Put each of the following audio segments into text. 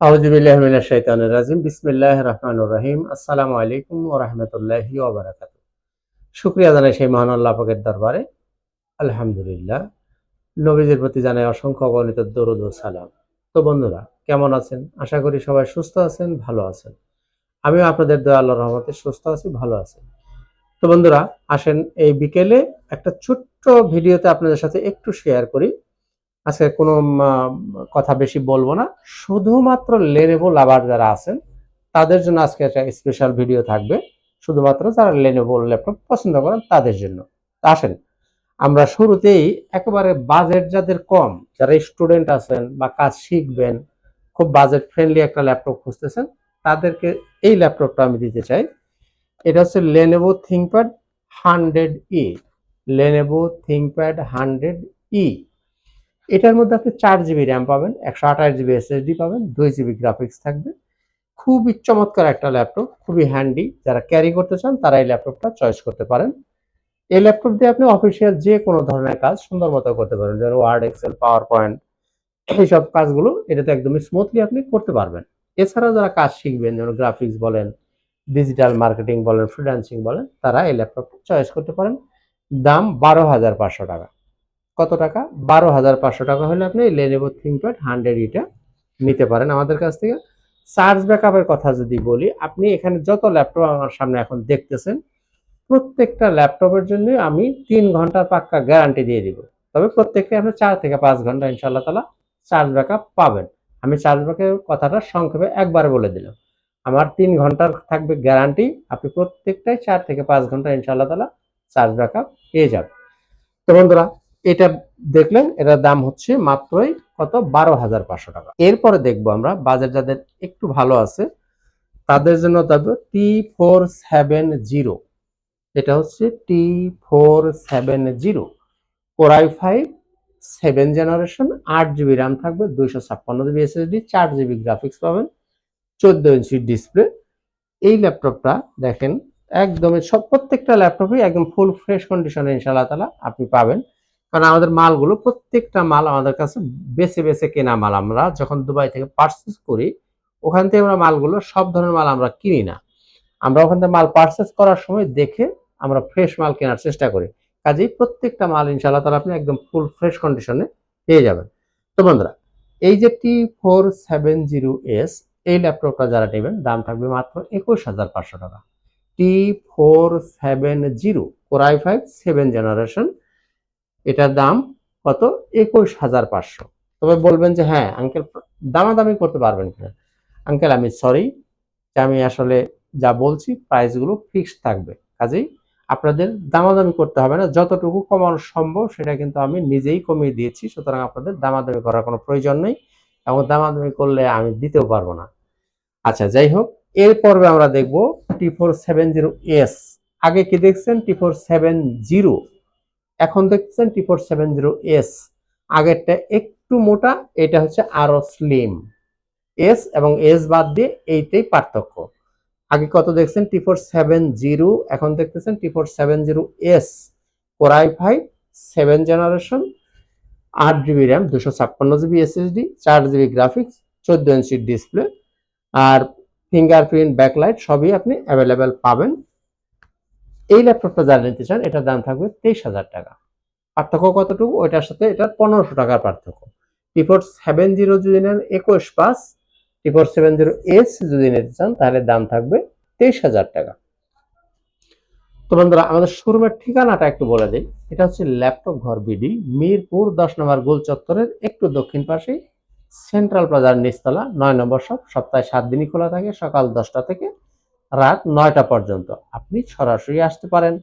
আউযুবিল্লাহি মিনাশ শাইতানির রাজিম। বিসমিল্লাহির রহমানির রহিম। আসসালামু আলাইকুম ওয়া রাহমাতুল্লাহি ওয়া বারাকাতুহু। শুকরিয়া জানাই সেই মহান আল্লাহ পাকের দরবারে। আলহামদুলিল্লাহ। নবীজির প্রতি জানাই অসংখ্য অগণিত দরুদ ও সালাম। তো বন্ধুরা, কেমন আছেন? আশা করি সবাই সুস্থ আছেন, ভালো আছেন। আমিও আপনাদের দয়া আল্লাহ রহমতে সুস্থ আছি, ভালো আছি। তো বন্ধুরা, আসেন এই বিকেলে একটা ছোট্ট ভিডিওতে আপনাদের সাথে একটু শেয়ার করি। আজকে কোনো কথা বেশি বলব না। শুধুমাত্র লেনেভো লাভার যারা আছেন, তাদের জন্য আজকে একটা স্পেশাল ভিডিও থাকবে। শুধুমাত্র যারা লেনেভো ল্যাপটপ পছন্দ করেন, তাদের জন্য। আসেন, আমরা শুরুতেই একেবারে বাজেট যাদের কম, যারা স্টুডেন্ট আছেন বা কাজ শিখবেন, খুব বাজেট ফ্রেন্ডলি একটা ল্যাপটপ খুঁজতেছেন, তাদেরকে এই ল্যাপটপটা আমি দিতে চাই। এটা হচ্ছে Lenovo ThinkPad hundred E Lenovo ThinkPad hundred E এটার মধ্যে আপনি চার জিবি র্যাম পাবেন, একশো আঠাশ জিবি এসএসডি পাবেন, দুই জিবি গ্রাফিক্স থাকবে। খুবই চমৎকার একটা ল্যাপটপ খুবই হ্যান্ডি যারা ক্যারি করতে চান, তারা এই ল্যাপটপটা চয়েস করতে পারেন। এই ল্যাপটপ দিয়ে আপনি অফিসিয়াল যে কোনো ধরনের কাজ সুন্দর মতো করতে পারেন যেমন ওয়ার্ড এক্সেল পাওয়ার পয়েন্ট এইসব কাজগুলো, এটাতে একদমই স্মুথলি আপনি করতে পারবেন। এছাড়াও যারা কাজ শিখবেন, যেমন গ্রাফিক্স বলেন ডিজিটাল মার্কেটিং বলেন ফ্রিল্যান্সিং বলেন, তারা এই ল্যাপটপটা চয়েস করতে পারেন। দাম বারো হাজার পাঁচশো টাকা। কত টাকা? বারো হাজার পাঁচশো টাকা হলে আপনি লেনেভো থিঙ্কপ্যাড হান্ড্রেড ইটা নিতে পারেন আমাদের কাছ থেকে। চার্জ ব্যাকআপের কথা যদি বলি, আপনি এখানে যত ল্যাপটপ আমার সামনে এখন দেখতেছেন, প্রত্যেকটা ল্যাপটপের জন্য আমি তিন ঘণ্টার পাক্কা গ্যারান্টি দিয়ে দিব। তবে প্রত্যেকটা আপনি চার থেকে পাঁচ ঘণ্টা ইনশাল্লাহ তালা চার্জ ব্যাকআপ পাবেন। আমি চার্জ ব্যাকআপের কথাটা সংক্ষেপে একবার বলে দিলাম। আমার তিন ঘণ্টার থাকবে গ্যারান্টি আপনি প্রত্যেকটাই চার থেকে পাঁচ ঘণ্টা ইনশাল্লাহ তালা চার্জ ব্যাকআপ পেয়ে যাবেন। তো বন্ধুরা এটা দেখলেন এটার দাম হচ্ছে মাত্রই কত? বারো হাজার পাঁচশো টাকা। এরপরে দেখব আমরা বাজেট যাদের একটু ভালো আছে, তাদের জন্য দেখব টি ফোর সেভেন জিরো এটা হচ্ছে T four seven zero core i five seven generation আট জিবি র্যাম থাকবে, দুইশো ছাপ্পান্ন জিবি এসএসডি চার জিবি গ্রাফিক্স পাবেন, চোদ্দ ইঞ্চি ডিসপ্লে এই ল্যাপটপটা দেখেন, একদমই সব প্রত্যেকটা ল্যাপটপই একদম ফুল ফ্রেশ কন্ডিশনে ইনশাআল্লাহ তালা আপনি পাবেন। কারণ আমাদের মালগুলো প্রত্যেকটা মাল আমাদের কাছে বেছে বেছে কেনা মাল। আমরা যখন দুবাই থেকে পার্সেস করি, ওখান থেকে আমরা মালগুলো সব ধরনের মাল আমরা কিনি না। আমরা ওখান থেকে মাল পার্সেস করার সময় দেখে আমরা ফ্রেশ মাল কেনার চেষ্টা করি। কাজেই প্রত্যেকটা মাল ইনশাআল্লাহ তালা আপনি একদম ফুল ফ্রেশ কন্ডিশনে পেয়ে যাবেন। তো বন্ধুরা এই যে T four seven zero S এই ল্যাপটপটা যারা নেবেন, দাম থাকবে মাত্র একুশ হাজার পাঁচশো টাকা। T four seven zero core i five seven generation এটার দাম কত? একুশ হাজার পাঁচশো। তবে বলবেন যে হ্যাঁ আঙ্কেল দামাদামি করতে পারবেন কিনা? আঙ্কেল আমি সরি যে আমি আসলে যা বলছি প্রাইসগুলো ফিক্সড থাকবে। কাজেই আপনাদের দামাদামি করতে হবে না। যতটুকু কমানো সম্ভব, সেটা কিন্তু আমি নিজেই কমিয়ে দিয়েছি। সুতরাং আপনাদের দামাদামি করার কোনো প্রয়োজন নেই এবং দামাদামি করলে আমি দিতেও পারব না। আচ্ছা যাই হোক, এর পর্বে আমরা দেখব T four seven zero S আগে কি দেখছেন? টি ফোর সেভেন জিরো এখন দেখছেন T four seven zero S আগেরটা একটু মোটা, এটা হচ্ছে আরও স্লিম এস এবং এস বাদ দিয়ে এইটাই পার্থক্য। আগে কত দেখছেন? টি ফোর সেভেন জিরো এখন দেখতেছেন T four seven zero S core i five seven generation আট জিবি র্যাম দুশো ছাপ্পান্ন জিবি এসএসডি চার জিবি গ্রাফিক্স চোদ্দ ইঞ্চির ডিসপ্লে আর ফিঙ্গারপ্রিন্ট ব্যাকলাইট সবই আপনি অ্যাভেলেবেল পাবেন। এই ল্যাপটপটা যারা নিতে চান, এটার দাম থাকবে তেইশ হাজার টাকা। পার্থক্য কতটুকু? ওইটার সাথে এটার পনেরোশো টাকার পার্থক্য। টিফোর সেভেন জিরো যদি নেন, একুশ pass T four seven zero S যদি নিতে চান, তাহলে দাম থাকবে তেইশ হাজার টাকা। তো বন্ধুরা, আমাদের শোরুমের ঠিকানাটা একটু বলে দিই। এটা হচ্ছে ল্যাপটপ ঘর বিডি মিরপুর দশ নম্বর গোল চত্বরের একটু দক্ষিণ পাশেই। সেন্ট্রাল প্লাজার নিচতলা, নয় নম্বর শপ, সপ্তাহে সাত দিনই খোলা থাকে, সকাল দশটা থেকে রাত নয়টা পর্যন্ত। আপনি সরাসরি আসতে পারেন।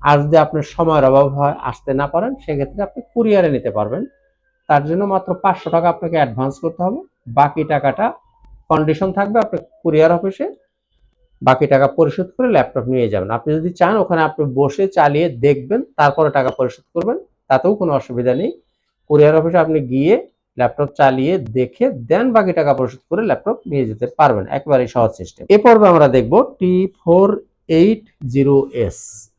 আর যদি আপনার সময়ের অভাব হয়, আসতে না পারেন, সেক্ষেত্রে আপনি কুরিয়ারে নিতে পারবেন। তার জন্য মাত্র পাঁচশো টাকা আপনাকে অ্যাডভান্স করতে হবে। বাকি টাকাটা কন্ডিশন থাকবে আপনি কুরিয়ার অফিসে। বাকি টাকা পরিশোধ করে ল্যাপটপ নিয়ে যাবেন। আপনি যদি চান, ওখানে আপনি বসে চালিয়ে দেখবেন, তারপরে টাকা পরিশোধ করবেন। তাতেও কোনো অসুবিধা নেই। কুরিয়ার অফিসে আপনি গিয়ে ল্যাপটপ চালিয়ে দেখে দেন বাকি টাকা পরিশোধ করে ল্যাপটপ নিয়ে যেতে পারবেন। একেবারেই সহজ সিস্টেম। এ পর্বে আমরা দেখব T four eight zero S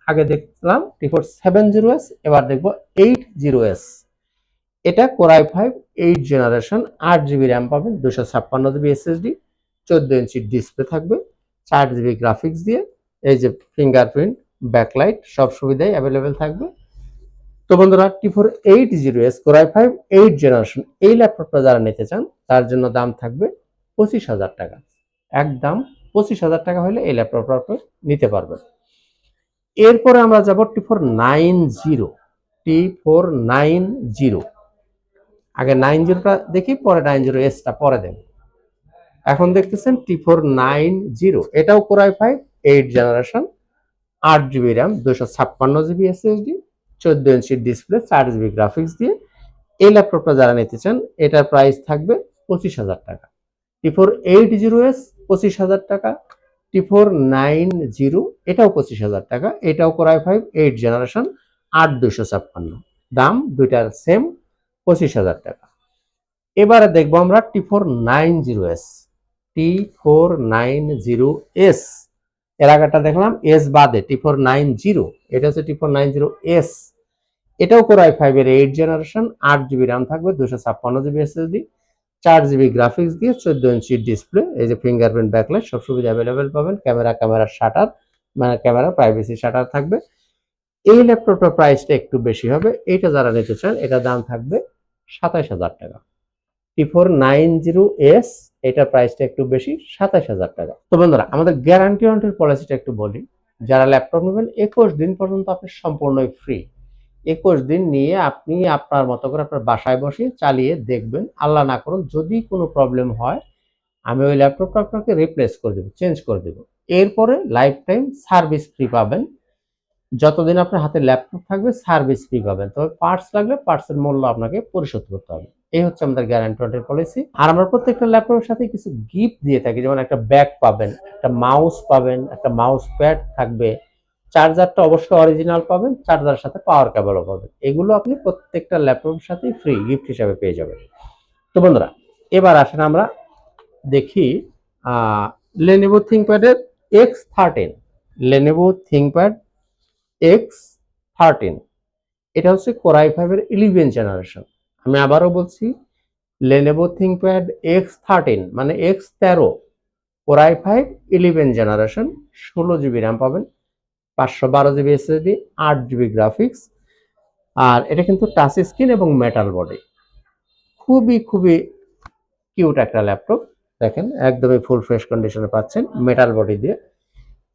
আগে দেখলাম T four seven zero S এবার দেখব এইট জিরো এস এটা core i five eight generation আট জিবি র্যাম পাবেন দুশো ছাপ্পান্ন জিবি এসএসডি চোদ্দ ইঞ্চি ডিসপ্লে থাকবে, চার জিবি গ্রাফিক্স দিয়ে, এই যে ফিঙ্গারপ্রিন্ট ব্যাকলাইট সব সুবিধাই অ্যাভেলেবেল থাকবে। তো বন্ধুরা T four eight zero S core i five eight generation এই ল্যাপটপটা যারা নিতে চান, তার জন্য দাম থাকবে পঁচিশ হাজার টাকা। একদম পঁচিশ হাজার টাকা হলে এই ল্যাপটপটা আপনি নিতে পারবেন। এরপরে আমরা যাব T four nine zero T four nine zero আগে নাইন জিরোটা দেখি, পরে নাইন জিরো এসটা পরে দেন। এখন দেখতেছেন টি ফোর নাইন জিরো এটাও core i five eight generation আট জিবি র্যাম দুশো ছাপ্পান্ন জিবি এসএসডি চোদ্দ ইঞ্চির ডিসপ্লে চার জিবি গ্রাফিক্স দিয়ে। এই ল্যাপটপটা যারা নিতে চান, এটার প্রাইস থাকবে পঁচিশ হাজার টাকা। T four eight zero S পঁচিশ হাজার টাকা। টি ফোর নাইন জিরো এটাও পঁচিশ হাজার টাকা। এটাও কোরআই ফাইভ এইট জেনারেশন আট দুশো ছাপ্পান্ন। দাম দুইটার সেম পঁচিশ হাজার টাকা। এবারে দেখব আমরা T four nine zero S T four nine zero S এর আগেরটা দেখলাম এস বাদে টি ফোর নাইন জিরো এটা হচ্ছে T four nine zero S এটাও কোরআই ফাইভের এইট জেনারেশন আট জিবি র্যাম থাকবে দুশো ছাপ্পান্ন জিবি এসএসডি চার জিবি গ্রাফিক্স দিয়ে চোদ্দ ইঞ্চি ডিসপ্লে এই যে ফিঙ্গারপ্রিন্ট ব্যাকলাইট সব সুবিধা অ্যাভেলেবেল পাবেন। ক্যামেরা ক্যামেরার শাটার মানে ক্যামেরা প্রাইভেসি শাটার থাকবে। এই ল্যাপটপটার প্রাইসটা একটু বেশি হবে এটা যারা নিতে চান এটার দাম থাকবে সাতাইশ হাজার টাকা। T four nine zero S এটার প্রাইসটা একটু বেশি সাতাইশ হাজার টাকা। তো বন্ধুরা, আমাদের গ্যারান্টি ওয়ারেন্টির পলিসিটা একটু বলি। যারা ল্যাপটপ নেবেন, একুশ দিন পর্যন্ত আপনি সম্পূর্ণই ফ্রি একুশ দিন নিয়ে আপনি আপনার মতো করে আপনার বাসায় বসে চালিয়ে দেখবেন, আল্লাহ না করুন যদি কোনো প্রবলেম হয়, আমি ওই ল্যাপটপটা আপনাকে রিপ্লেস করে দেবো চেঞ্জ করে দেবো। এরপরে লাইফ টাইম সার্ভিস ফ্রি পাবেন। যতদিন আপনার হাতে ল্যাপটপ থাকবে সার্ভিস ফ্রি পাবেন। তবে পার্টস লাগলে পার্টসের মূল্য আপনাকে পরিশোধ করতে হবে। এই হচ্ছে আমাদের গ্যারান্টি পলিসি। আর আমরা প্রত্যেকটা ল্যাপটপের সাথে কিছু গিফট দিয়ে থাকি, যেমন একটা ব্যাগ পাবেন, একটা মাউস পাবেন, একটা মাউস প্যাড থাকবে, চার্জারটা অবশ্যই অরিজিনাল পাবেন চার্জারের সাথে পাওয়ার কেবলও পাবেন। এগুলো আপনি প্রত্যেকটা ল্যাপটপের সাথেই ফ্রি, গিফট হিসাবে পেয়ে যাবেন। তো বন্ধুরা, এবার আসেন আমরা দেখি Lenovo থিঙ্কপ্যাডের X thirteen Lenovo ThinkPad X thirteen এটা হচ্ছে কোরাই ফাইভের ইলেভেন জেনারেশন আমি আবারও বলছি লেনেভো থিঙ্কপ্যাড এক্স থার্টিন মানে এক্স তেরো core i five eleven generation ষোলো জিবি র্যাম পাবেন, পাঁচশো বারো জিবি এসএসডি আট জিবি গ্রাফিক্স আর এটা কিন্তু টাচ স্ক্রিন এবং মেটাল বডি খুবই খুবই কিউট একটা ল্যাপটপ দেখেন, একদমই ফুল ফ্রেশ কন্ডিশনে পাচ্ছেন মেটাল বডি দিয়ে।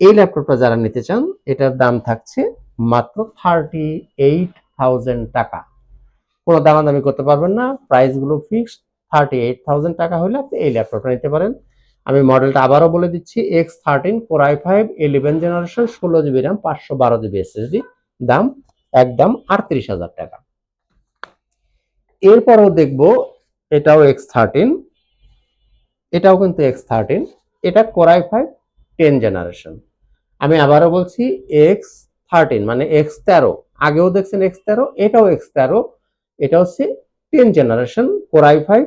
এই ল্যাপটপটা যারা নিতে চান, এটার দাম থাকছে মাত্র থার্টি এইট থাউজেন্ড টাকা। কোনো দামাদামি করতে পারবেন না। প্রাইসগুলো ফিক্সড থার্টি এইট থাউজেন্ড টাকা হলে আপনি এই ল্যাপটপটা নিতে পারেন। আমি মডেলটা আবারও বলে দিচ্ছি X thirteen core i five eleven generation ষোলো জিবি র্যাম পাঁচশো বারো জিবি এসএসডি দাম একদম আটত্রিশ হাজার টাকা। এরপরও দেখব, এটাও এক্স থার্টিন এটাও কিন্তু এক্স থার্টিন এটা core i five ten generation আমি আবারও বলছি এক্স থার্টিন মানে এক্স তেরো আগেও দেখছেন এক্স তেরো এটাও এক্স তেরো এটা হচ্ছে ten generation core i five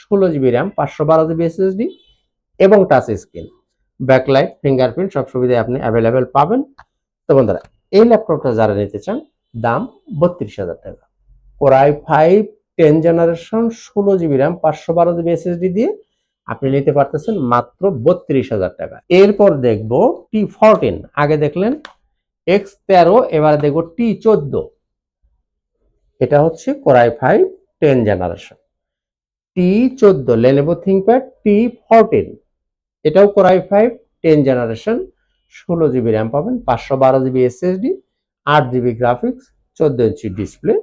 ষোলো জিবি র্যাম পাঁচশো বারো জিবি এসএসডি এবং টাচ স্ক্রিন ব্যাকলাইট ফিঙ্গারপ্রিন্ট সব সুবিধায় আপনি অ্যাভেলেবেল পাবেন। তো বন্ধুরা, এই ল্যাপটপটা যারা নিতে চান, দাম বত্রিশ হাজার টাকা। Core i five ten generation ষোলো জিবি র্যাম পাঁচশো বারো জিবি এসএসডি দিয়ে আপনি নিতে পারতেছেন মাত্র বত্রিশ হাজার টাকা। এরপর দেখব টি ফোরটিন আগে দেখলেন এক্স তেরো, এবারে দেখব টি চোদ্দ। এটা হচ্ছে core i five ten generation T চোদ্দ লেনেভো থিঙ্কপ্যাড টি ফোরটিন এটাও core i five ten generation ষোলো জিবি র্যাম পাবেন, পাঁচশো বারো জিবি এসএসডি আট জিবি গ্রাফিক্স চোদ্দ ইঞ্চি ডিসপ্লে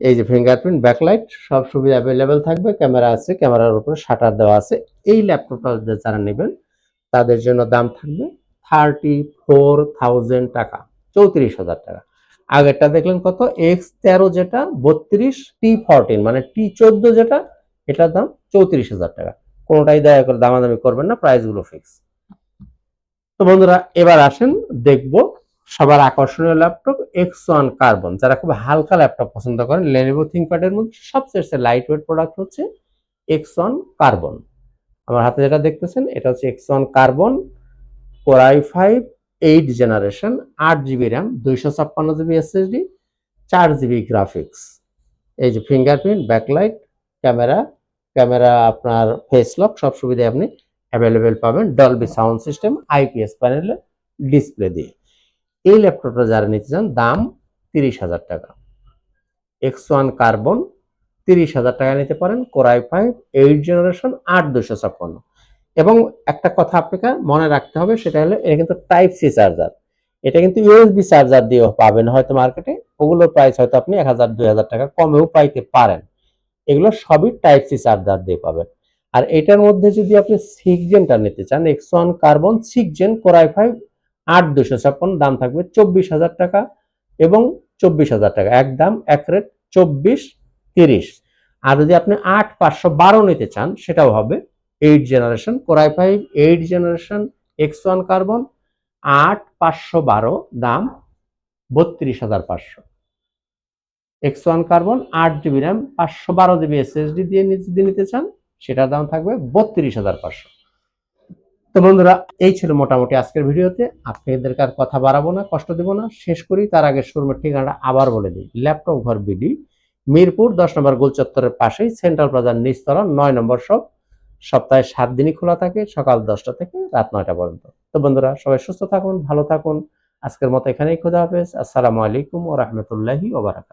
এই যে ফিঙ্গারপ্রিন্ট ব্যাকলাইট সব সুবিধা অ্যাভেলেবেল থাকবে। ক্যামেরা আছে, ক্যামেরার উপরে শাটার দেওয়া আছে। এই ল্যাপটপটা যারা নেবেন, তাদের জন্য দাম থাকবে থার্টি ফোর থাউজেন্ড টাকা, চৌত্রিশ হাজার টাকা। আগেরটা দেখলেন কত? এক্স তেরো যেটা, বত্রিশ টি ফোরটিন মানে টি চোদ্দ যেটা, এটার দাম চৌত্রিশ হাজার টাকা। কোনোটাই দয়া করে দামাদামি করবেন না প্রাইসগুলো ফিক্স তো বন্ধুরা, এবার আসেন, দেখব সবার আকর্ষণীয় ল্যাপটপ এক্স ওয়ান কার্বন যারা খুব হালকা ল্যাপটপ পছন্দ করেন লেনোভো থিঙ্কপ্যাডের মধ্যে সবচেয়ে লাইট ওয়েট প্রোডাক্ট হচ্ছে এক্স ওয়ান কার্বন আমার হাতে যেটা দেখতেছেন, এটা হচ্ছে X one carbon core i five eight generation আট জিবি র্যাম দুইশো ছাপ্পান্ন জিবি এসএসডি চার জিবি গ্রাফিক্স এই যে ফিঙ্গারপ্রিন্ট ব্যাকলাইট ক্যামেরা ক্যামেরা আপনার ফেস লক সব সুবিধা আপনি অ্যাভেলেবেল পাবেন। ডলবি সাউন্ড সিস্টেম আইপিএস প্যানেলে ডিসপ্লে দিয়ে। এই ল্যাপটপটা যারা নিতে চান, দাম তিরিশ হাজার টাকা। এক্স ওয়ান কার্বন তিরিশ হাজার টাকা নিতে পারেন। কোরাই ফাইভ এইট জেনারেশন আট দুশো ছাপ্পান্ন এবং একটা কথা আপনাকে মনে রাখতে হবে, সেটা হলো এটা কিন্তু টাইপ সি চার্জার এটা কিন্তু ইউএসবি চার্জার দিয়েও পাবেন হয়তো মার্কেটে ওগুলোর প্রাইস হয়তো আপনি এক হাজার, দুই হাজার টাকা কমেও পাইতে পারেন। এগুলো সবই টাইপ সি চার্জার দিয়ে পাবেন। আর এটার মধ্যে যদি আপনি সিক্স জেনটা নিতে চান X one carbon six gen core i five আট দুশো ছাপ্পান্ন, দাম থাকবে চব্বিশ হাজার টাকা এবং চব্বিশ হাজার টাকা। এক দাম, এক রেট চব্বিশ তিরিশ। আর যদি আপনি আট পাঁচশো বারো নিতে চান, সেটাও হবে। Eight generation, core i five, eight generation, X one carbon, আট, পাঁচশো বারো, দাম বত্রিশ হাজার পাঁচশো। এক্স ওয়ান কার্বন, আট জিবি র্যাম, পাঁচশো বারো জিবি এসএসডি দিয়ে যদি নিতে চান, সেটার দাম থাকবে বত্রিশ হাজার পাঁচশো। তো বন্ধুরা, এই ছিল মোটামুটি আজকের ভিডিওতে। আপনাদেরকে আর কথা বাড়াবো না, কষ্ট দেবো না। শেষ করি, তার আগে শোরুমের ঠিকানাটা আবার বলে দিই। ল্যাপটপ ঘর বিডি, মিরপুর, দশ নম্বর গোল চত্বরের পাশেই, সেন্ট্রাল প্লাজার নিচতলা, নয় নম্বর শপ। সপ্তাহে সাত দিনই খোলা থাকে, সকাল দশটা থেকে রাত নয়টা পর্যন্ত। তো বন্ধুরা, সবাই সুস্থ থাকুন, ভালো থাকুন। আজকের মতো এখানেই খোদা হাফেজ। আসসালামু আলাইকুম ও রহমতুল্লাহি ওবারাকাত